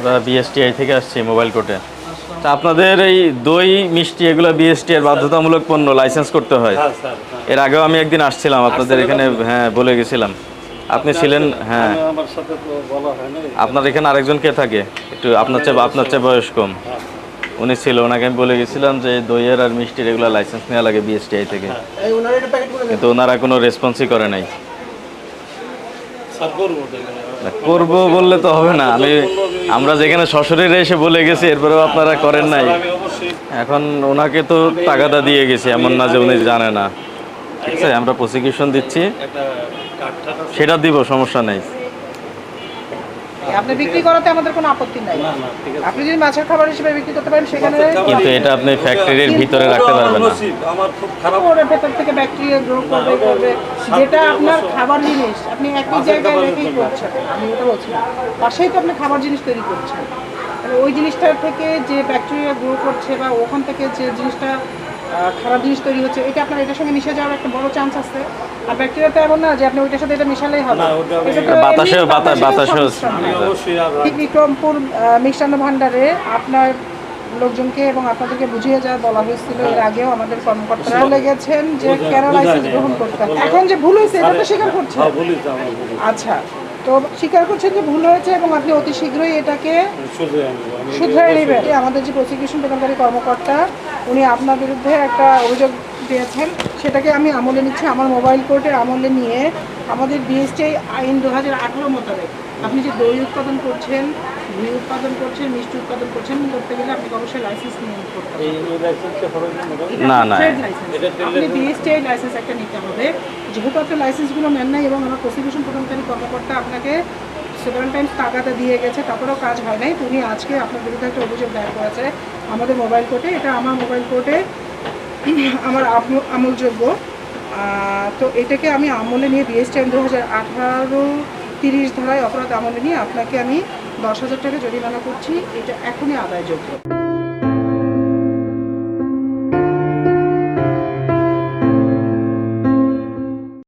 আমরা বিএসটিআই থেকে আসছি মোবাইল কোর্টে তা আপনাদের এই দই মিষ্টি এগুলো বিএসটি এর বাধ্যতামূলক পণ্য লাইসেন্স করতে হয়। হ্যাঁ স্যার হ্যাঁ। এর আগেও আমি একদিন আসছিলাম আপনাদের এখানে হ্যাঁ বলে গেছিলাম। আপনি ছিলেন হ্যাঁ। আমার সাথে তো বলা হয় নাই। আপনার এখানে আরেকজন কে থাকে? একটু আপনার চেয়ে আপনার চেয়ে বয়স কম। উনি ছিল ওনাকে আমি বলে গেছিলাম যে দইয়ের আর মিষ্টির এগুলো লাইসেন্স নেওয়া লাগে বিএসটিআই থেকে। কিন্তু ওনারা কোনো রেসপন্সই করে নাই। করব না, করব বললে তো হবে না। আমি আমরা যেখানে শ্বশুরের এসে বলে গেছি এরপরেও আপনারা করেন নাই। এখন ওনাকে তো টাকাটা দিয়ে গেছি এমন না যে উনি জানে না। ঠিক আছে আমরা প্রসিকিউশন দিচ্ছি। সেটা দিব সমস্যা নেই। আপনি বিক্রি করাতে আমাদের কোনো আপত্তি নাই। না না ঠিক আছে। আপনি যদি মাছের খাবার হিসেবে বিক্রি করতে পারেন সেখানে কিন্তু এটা আপনি ফ্যাক্টরির ভিতরে রাখতে পারবেন না। আমার খুব খারাপ ওর ভেতর থেকে ব্যাকটেরিয়া গ্রো করবে করবে। যেটা আপনার খাবার জিনিস আপনি একই জায়গায় রেখেই করছেন আমি ওটা বলছি পাশেই তো আপনি খাবার জিনিস তৈরি করছেন। ওই জিনিসটার থেকে যে ব্যাকটেরিয়া গ্রো করছে বা ওখান থেকে যে জিনিসটা খারাপ জিনিস তৈরি হচ্ছে এটা আপনার এটার সঙ্গে মিশে যাওয়ার একটা বড় চান্স আছে। আর ব্যাকটেরিয়া তো এমন না যে আপনি ওইটার সাথে এটা মিশালেই হবে। না, ওটা আমি- এটা তো বাতাসেও- এমনি বাতা- বাতাসেও- সংমিশ্রণ। আমি অবশ্যই আর ঠিক বিক্রমপুর মিষ্টান্ন ভান্ডারে আপনার লোকজনকে এবং আপনাদেরকে বুঝিয়ে যা বলা হয়েছিল এর আগেও আমাদের কর্মকর্তারাও লেগেছেন যে কেন লাইসেন্স গ্রহণ করতে। এখন যে ভুল হয়েছে এটা তো স্বীকার করছেন। হ্যাঁ তো আমার আচ্ছা। তো স্বীকার করছেন যে ভুল হয়েছে এবং আপনি অতি শীঘ্রই এটাকে শুধরে নেবেন। আমাদের যে প্রসিকিউশন বেতনকারী কর্মকর্তা উনি আপনার বিরুদ্ধে একটা অভিযোগ দিয়েছেন। সেটাকে আমি আমলে নিচ্ছি। আমার মোবাইল কোর্টের আমলে নিয়ে আমাদের বিএসটি আইন দু হাজার আঠেরো মোতাবেক। আপনি যে দই উৎপাদন করছেন ঘি উৎপাদন করছেন মিষ্টি উৎপাদন করছেন করতে গেলে আপনাকে অবশ্যই লাইসেন্স নিয়ে করতে হবে। না না। আপনি বিএসটিআই লাইসেন্স একটা নিতে হবে। যেহেতু আপনি লাইসেন্সগুলো নেন নাই এবং আমার প্রসিকিউশন প্রদানকারী কর্মকর্তা আপনাকে সেভেন টাইমস টাকাটা দিয়ে গেছে তারপরেও কাজ হয় নাই তুমি আজকে আপনার বিরুদ্ধে একটা অভিযোগ দায়ের করেছে আমাদের মোবাইল কোর্টে এটা আমার মোবাইল কোর্টে আমার আম- আমলযোগ্য। তো এটাকে আমি আমলে নিয়ে বিএসটিআই দু হাজার আঠারো তিরিশ ধারায় অপরাধ আমলে নিয়ে আপনাকে আমি দশ হাজার টাকা জরিমানা করছি। এটা এখনই আদায়যোগ্য।